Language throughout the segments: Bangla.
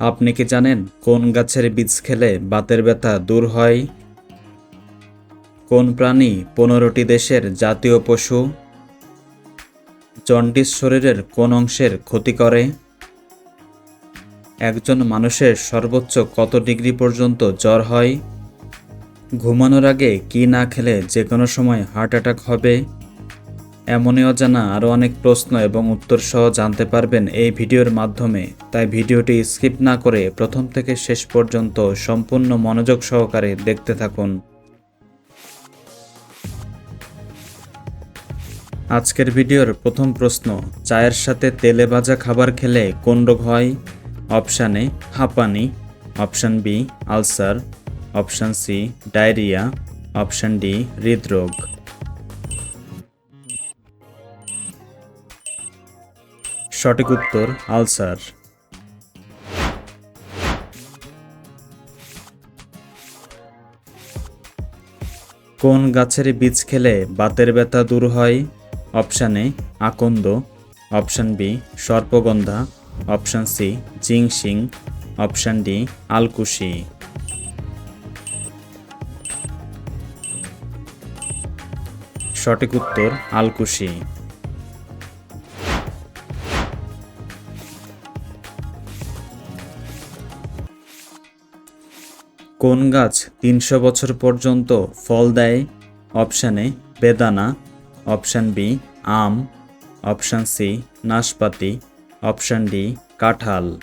আপনি কি জানেন কোন গাছের বীজ খেলে বাতের ব্যথা দূর হয়? কোন প্রাণী পনেরোটি দেশের জাতীয় পশু? জন্ডিস শরীরের কোন অংশের ক্ষতি করে? একজন মানুষের সর্বোচ্চ কত ডিগ্রি পর্যন্ত জ্বর হয়? ঘুমানোর আগে কি না খেলে যে কোনো সময় হার্ট অ্যাটাক হবে? এমনই অজানা আরও অনেক প্রশ্ন এবং উত্তর সহ জানতে পারবেন এই ভিডিওর মাধ্যমে। তাই ভিডিওটি স্কিপ না করে প্রথম থেকে শেষ পর্যন্ত সম্পূর্ণ মনোযোগ সহকারে দেখতে থাকুন। আজকের ভিডিওর প্রথম প্রশ্ন, চায়ের সাথে তেলে ভাজা খাবার খেলে কোন রোগ হয়? অপশান এ, হাঁপানি। Option B, ulcer. Option C, diarrhoea. Option D, হৃদরোগ। সঠিক উত্তর, আলসার। কোন গাছের বীজ খেলে বাতের ব্যথা দূর হয়? অপশান এ, আকন্দ। Option B, সর্পগন্ধা। Option C ginseng option D, আলকুশি। সঠিক উত্তর, আলকুশি। কোন গাছ তিনশো বছর পর্যন্ত ফল দেয়? অপশান এ, বেদানা। অপশান বি, আম। অপশান সি, নাশপাতি। অপশান ডি, কাঁঠাল।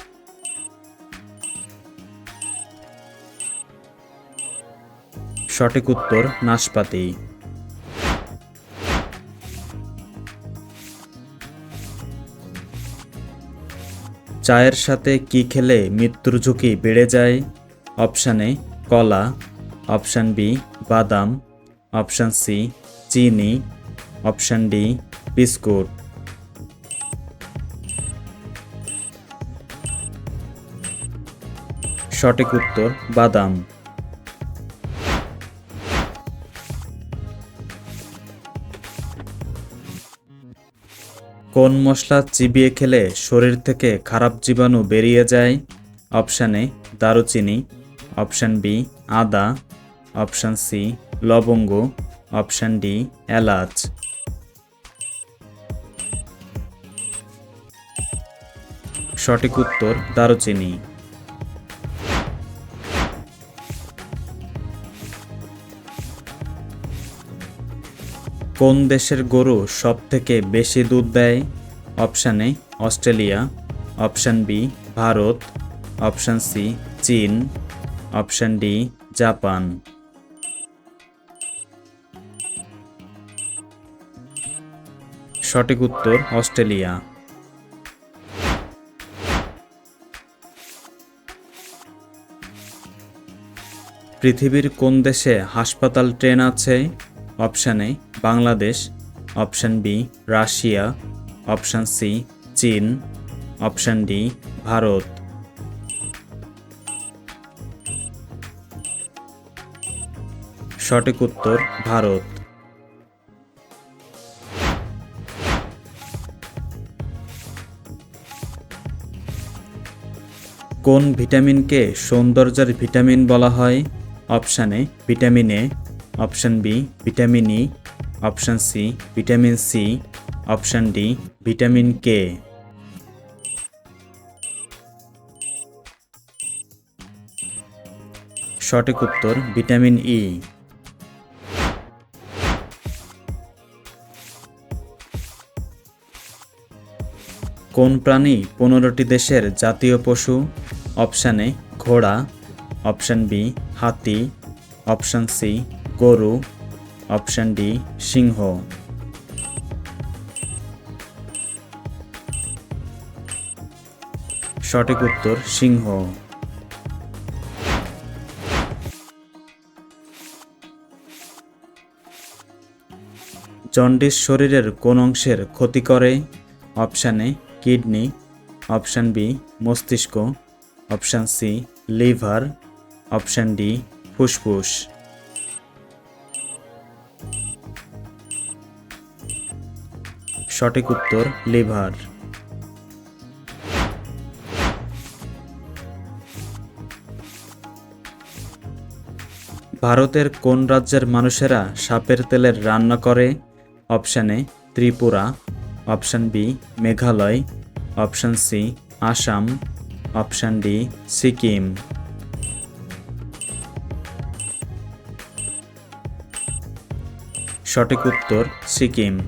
সঠিক উত্তর, নাশপাতি। চায়ের সাথে কি খেলে মৃত্যুর ঝুঁকি বেড়ে যায়? অপশান এ, কলা, অপশান বি, বাদাম, অপশান সি, চিনি, অপশান ডি, বিস্কুট। সঠিক উত্তর, বাদাম। কোন মশলা চিবিয়ে খেলে শরীর থেকে খারাপ জীবাণু বেরিয়ে যায়? অপশান দারুচিনি। অপশান বি, আদা। অপশান সি, লবঙ্গ। অপশান ডি, এলাচ। সঠিক উত্তর দারুচিনি। কোন দেশের গরু সব থেকে বেশি দুধ দেয়? Option A, Australia. Option B, Bharat. Option C, চীন। Option D, Japan. সঠিক উত্তর, অস্ট্রেলিয়া। পৃথিবীর কোন দেশে হাসপাতাল, ট্রেন আছে? Option A, Bangladesh. Option B, Russia. Option C, চীন। Option D, Bharat. সঠিক উত্তর ভারত। কোন ভিটামিনকে সৌন্দর্যের ভিটামিন বলা হয়? Option A, vitamin A. Option B, vitamin E. Option C, vitamin C. Option D, vitamin K. সঠিক উত্তর ভিটামিন ই। কোন প্রাণী পনেরোটি দেশের জাতীয় পশু? অপশান এ, ঘোড়া। অপশান বি, হাতি। অপশান সি, গরু। অপশান ডি, সিংহ। সঠিক উত্তর, সিংহ। জন্ডিস শরীরের কোন অংশের ক্ষতি করে? অপশান কিডনি, অপশান বি, মস্তিষ্ক, option C, liver, option D, ফুসফুস। সঠিক উত্তর, লিভার। ভারতের কোন রাজ্যের মানুষেরা সাপের তেলের রান্না করে? অপশানে Tripura. Option B, Meghalaya, option C, Assam, option D, Sikkim. সঠিক উত্তর, সিকিম।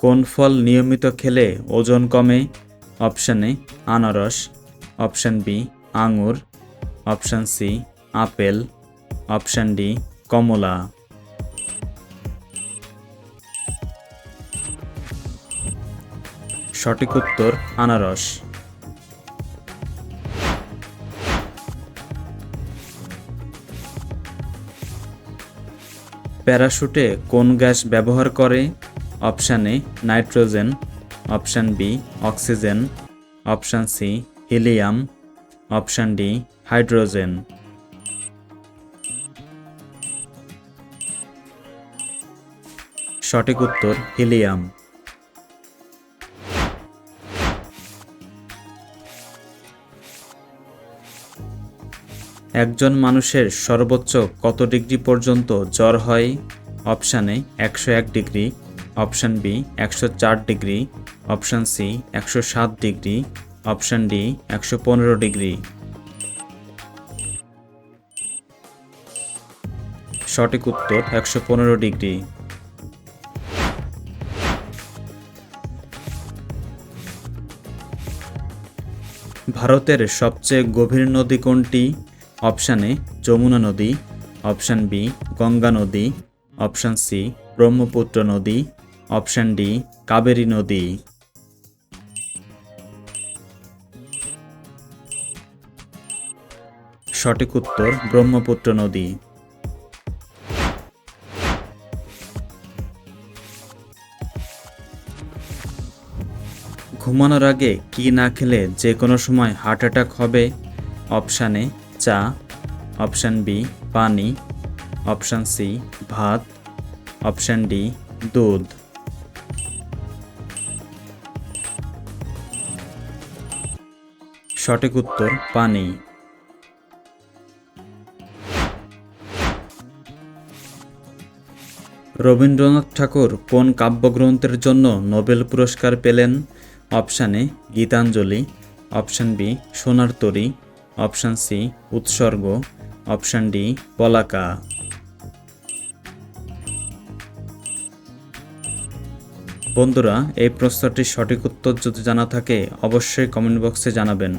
কোন ফল নিয়মিত খেলে ওজন কমে? অপশান এ, আনারস। অপশান বি, আঙুর। Option C, apple. Option D, কমলা। সঠিক উত্তর, আনারস। প্যারাশুটে কোন গ্যাস ব্যবহার করে? Option A, nitrogen. Option B, oxygen. Option C, helium. Option D, hydrogen. সঠিক উত্তর হিলিয়াম। একজন মানুষের সর্বোচ্চ কত ডিগ্রি পর্যন্ত জ্বর হয়? অপশানে একশো এক ডিগ্রি। অপশান বি, একশো চার ডিগ্রি। অপশান সি, একশো সাত ডিগ্রি। অপশান ডি, একশো পনেরো ডিগ্রি। সঠিক উত্তর, একশো পনেরো ডিগ্রি। ভারতের সবচেয়ে গভীর নদী কোনটি? অপশান এ, যমুনা নদী। অপশান বি, গঙ্গা নদী। অপশান সি, ব্রহ্মপুত্র নদী। অপশান ডি, কাবেরী নদী। সঠিক উত্তর, ব্রহ্মপুত্র নদী। ঘুমানোর আগে কি না খেলে যে কোনো সময় হার্ট অ্যাটাক হবে? অপশান এ, চা। অপশান বি, পানি। অপশান সি, ভাত। অপশান ডি, দুধ। সঠিক উত্তর, পানি। রবীন্দ্রনাথ ঠাকুর কোন কাব্যগ্রন্থের জন্য নোবেল পুরস্কার পেলেন? Option A Gitanjali, option B Sonar Tori, option C Utsarga, option D Palaka. বন্ধুরা, এই প্রশ্নটির সঠিক উত্তর যদি জানা থাকে, অবশ্যই কমেন্ট বক্সে জানাবেন।